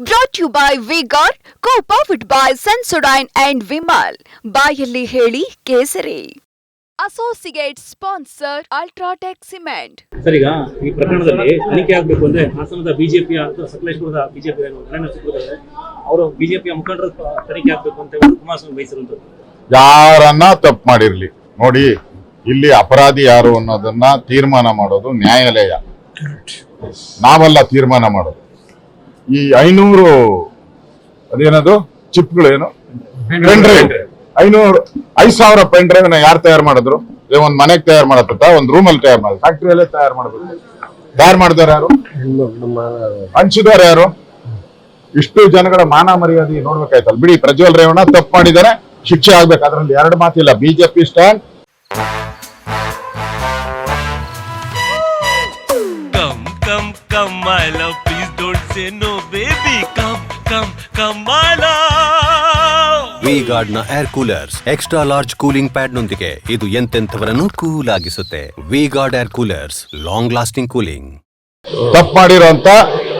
Brought you by V Guard co powered by Sensodyne and Vimal ಬಾಯಲ್ಲಿ ಹೇಳಿ ಕೇಸರಿ. Associate sponsor UltraTech cement sir ಈಗ ಈ ಪ್ರಕರಣದಲ್ಲಿ ತನಿಖೆ ಆಗಬೇಕು ಅಂದ್ರೆ ಹಾಸನದ ಬಿಜೆಪಿಯ ಅಥವಾ ಸಕಲೇಶ್ವರದ ಬಿಜೆಪಿ ಅವರು ಬಿಜೆಪಿ ಮುಖಂಡರು ತನಿಖೆ ಆಗಬೇಕು ಅಂತ ಹೇಳಿ ಕುಮಾರಸ್ವಾಮಿ ಬಯಸಿರುವಂತದ್ದು ಯಾರನ್ನ ತಪ್ಪು ಮಾಡಿರಲಿ. ನೋಡಿ ಇಲ್ಲಿ ಅಪರಾಧಿ ಯಾರು ಅನ್ನೋದನ್ನ ತೀರ್ಮಾನ ಮಾಡೋದು ನ್ಯಾಯಾಲಯ. ನಾವಲ್ಲ ತೀರ್ಮಾನ ಮಾಡೋದು. ಈ ಐನೂರು ಅದೇನದು? ಚಿಪ್ಗಳೇನು? ಪೆನ್ ಡ್ರೈವ್ ಐನೂರು ಐದ್ ಸಾವಿರ ಪೆನ್ ಡ್ರೈವ್ನ ಯಾರು ತಯಾರು ಮಾಡಿದ್ರು? ಒಂದ್ ಮನೆಗ್ ತಯಾರು ಮಾಡತ್ತ ಒಂದ್ ರೂಮಲ್ಲಿ ತಯಾರು ಮಾಡಿದ್ರು. ಫ್ಯಾಕ್ಟ್ರಿ ಅಲ್ಲೇ ತಯಾರು ಮಾಡಬೇಕು ತಯಾರು ಮಾಡಿದಾರೆ ಯಾರು? ಹಂಚಿದವ್ರು ಯಾರು? ಇಷ್ಟು ಜನಗಳ ಮಾನ ಮರ್ಯಾದೆ ನೋಡ್ಬೇಕಾಯ್ತಲ್ಲ. ಬಿಡಿ ಪ್ರಜ್ವಲ್ ರೇವಣ್ಣ ತಪ್ಪು ಮಾಡಿದ್ದಾರೆ ಶಿಕ್ಷೆ ಆಗ್ಬೇಕು. ಅದ್ರಲ್ಲಿ ಎರಡು ಮಾತಿಲ್ಲ. BJP stand Please baby come come love. V ಗಾರ್ಡ್ನ air coolers extra large cooling pad ನೊಂದಿಗೆ ಇದು ಎಂತೆಂಥವರನ್ನು cool ಆಗಿಸುತ್ತೆ V Guard air coolers long lasting cooling ತಪ್ಪು ಮಾಡಿರುವಂತ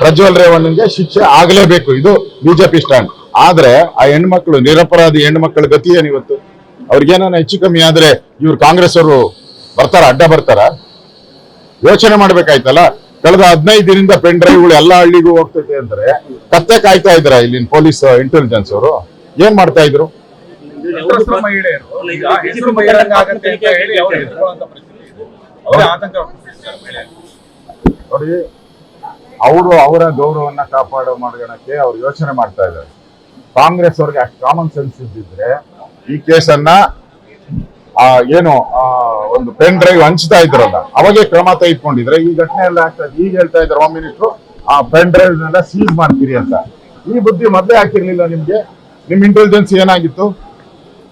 ಪ್ರಜ್ವಲ್ ರೇವಣ್ಣನ್ಗೆ ಶಿಕ್ಷೆ ಆಗಲೇಬೇಕು. ಇದು ಬಿಜೆಪಿ ಸ್ಟ್ಯಾಂಡ್. ಆದ್ರೆ ಆ ಹೆಣ್ಮಕ್ಳು ನಿರಪರಾಧಿ ಹೆಣ್ಮಕ್ಳ ಗತಿ ಏನಿವತ್ತು ಇವತ್ತು? ಅವ್ರಿಗೇನೋ ಹೆಚ್ಚು ಕಮ್ಮಿ ಆದ್ರೆ ಇವ್ರು ಕಾಂಗ್ರೆಸ್ ಅವರು ಬರ್ತಾರ ಅಡ್ಡ ಬರ್ತಾರ? ಯೋಚನೆ ಮಾಡ್ಬೇಕಾಯ್ತಲ್ಲ? ಕಳೆದ ಹದಿನೈದು ದಿನದಿಂದ ಪೆನ್ ಡ್ರೈವ್ಗಳು ಎಲ್ಲಾ ಹಳ್ಳಿಗೂ ಹೋಗ್ತೈತೆ ಅಂದ್ರೆ ಕತ್ತೆ ಕಾಯ್ತಾ ಇದ್ರ ಇಲ್ಲಿನ ಪೊಲೀಸ್ ಇಂಟೆಲಿಜೆನ್ಸ್ ಅವರು? ಏನ್ ಮಾಡ್ತಾ ಇದ್ರು? ನೋಡಿ ಅವರು ಅವರ ಗೌರವನ್ನ ಕಾಪಾಡೋ ಮಾಡ್ಕೊಳಕ್ಕೆ ಅವ್ರು ಯೋಚನೆ ಮಾಡ್ತಾ ಇದ್ದಾರೆ. ಕಾಂಗ್ರೆಸ್ ಅವ್ರಿಗೆ ಅಷ್ಟು ಕಾಮನ್ ಸೆನ್ಸ್ ಇದ್ದಿದ್ರೆ ಈ ಕೇಸನ್ನ ಆ ಏನು ಆ ಒಂದು ಪೆನ್ ಡ್ರೈವ್ ಹಂಚ್ತಾ ಇದ್ರಲ್ಲ ಅವಾಗೆ ಕ್ರಮ ತೆಗೆದುಕೊಂಡಿದ್ರೆ ಈ ಘಟನೆ ಎಲ್ಲ ಆಗ್ತಾ ಈಗ ಹೇಳ್ತಾ ಇದ್ದಾರೆ ಹೋಮ್ ಮಿನಿಸ್ಟ್ರು ಆ ಪೆನ್ ಡ್ರೈವ್ ಎಲ್ಲ ಸೀಸ್ ಮಾಡ್ತೀರಿ ಅಂತ. ಈ ಬುದ್ಧಿ ಮೊದಲೇ ಹಾಕಿರ್ಲಿಲ್ಲ ನಿಮ್ಗೆ? ನಿಮ್ ಇಂಟೆಲಿಜೆನ್ಸ್ ಏನಾಗಿತ್ತು?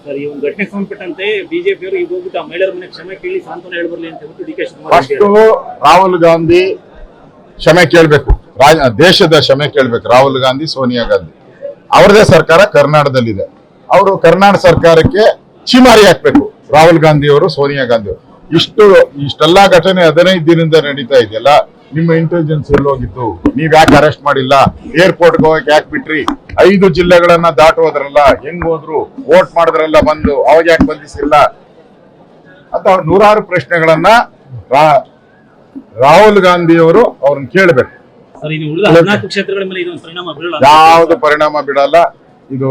ಸರ್ ಈ ಒಂದು ಘಟನೆಗೆ ಸಂಬಂಧಪಟ್ಟಂತೆ ಬಿಜೆಪಿಯವರು ಈಗ ಹೋಗ್ಬಿಟ್ಟು ಆ ಮಹಿಳೆಯರ ಮನೆ ಕ್ಷಮೆ ಕೇಳಿ ಸಾಂತ್ವನ ಹೇಳ್ಬರ್ಲಿ ಅಂತ ಹೇಳ್ಬಿಟ್ಟು D K first Rahul Gandhi ಕ್ಷಮೆ ಕೇಳ್ಬೇಕು. ರಾಜ ದೇಶದ ಕ್ಷಮೆ ಕೇಳ್ಬೇಕು. ರಾಹುಲ್ ಗಾಂಧಿ ಸೋನಿಯಾ ಗಾಂಧಿ. ಅವರದೇ ಸರ್ಕಾರ ಕರ್ನಾಟಕದಲ್ಲಿದೆ. ಅವರು ಕರ್ನಾಟಕ ಸರ್ಕಾರಕ್ಕೆ ಚಿಮಾರಿ ಹಾಕ್ಬೇಕು. ರಾಹುಲ್ ಗಾಂಧಿ ಅವರು ಸೋನಿಯಾ ಗಾಂಧಿ ಅವರು ಇಷ್ಟು ಇಷ್ಟೆಲ್ಲಾ ಘಟನೆ ಹದಿನೈದು ದಿನದಿಂದ ನಡೀತಾ ಇದೆಯಲ್ಲ ನಿಮ್ಮ ಇಂಟೆಲಿಜೆನ್ಸ್ ಎಲ್ಲೋಗಿತ್ತು. ನೀವ್ ಯಾಕೆ ಅರೆಸ್ಟ್ ಮಾಡಿಲ್ಲ? ಏರ್ಪೋರ್ಟ್ ಹೋಗಕ್ಕೆ ಯಾಕೆ ಬಿಟ್ರಿ? ಐದು ಜಿಲ್ಲೆಗಳನ್ನ ದಾಟೋದ್ರಲ್ಲ ಹೆಂಗ್ ಹೋದ್ರು? ವೋಟ್ ಮಾಡಿದ್ರಲ್ಲ ಬಂದು ಅವಾಗ ಯಾಕೆ ಬಂಧಿಸಿಲ್ಲ? ಅಂತ ನೂರಾರು ಪ್ರಶ್ನೆಗಳನ್ನ ರಾಹುಲ್ ಗಾಂಧಿ ಅವರು ಅವ್ರನ್ನ ಕೇಳಬೇಕು. ಪರಿಣಾಮ ಬೀಳಲ್ಲ ಯಾವುದು ಪರಿಣಾಮ ಬಿಡಲ್ಲ ಇದು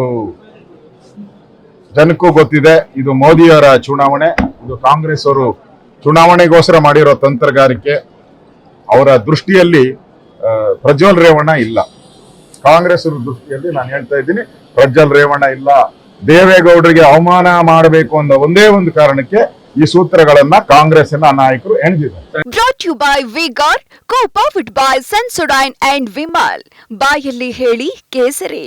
ಜನಕ್ಕೂ ಗೊತ್ತಿದೆ, ಇದು ಮೋದಿಯವರ ಚುನಾವಣೆ, ಇದು ಕಾಂಗ್ರೆಸ್ ಅವರು ಚುನಾವಣೆಗೋಸ್ಕರ ಮಾಡಿರೋ ತಂತ್ರಗಾರಿಕೆ. ಅವರ ದೃಷ್ಟಿಯಲ್ಲಿ ಪ್ರಜ್ವಲ್ ರೇವಣ್ಣ ಇಲ್ಲ. ಕಾಂಗ್ರೆಸ್ ದೃಷ್ಟಿಯಲ್ಲಿ ನಾನು ಹೇಳ್ತಾ ಇದ್ದೀನಿ, ಪ್ರಜ್ವಲ್ ರೇವಣ್ಣ ಇಲ್ಲ. ದೇವೇಗೌಡರಿಗೆ ಅವಮಾನ ಮಾಡಬೇಕು ಅನ್ನೋ ಒಂದೇ ಒಂದು ಕಾರಣಕ್ಕೆ ಈ ಸೂತ್ರಗಳನ್ನ ಕಾಂಗ್ರೆಸ್ಸಿನ ನಾಯಕರು ಯು ಬೈ ಬೈ ಬಾಯಲ್ಲಿ ಹೇಳಿ ಕೇಸರಿ.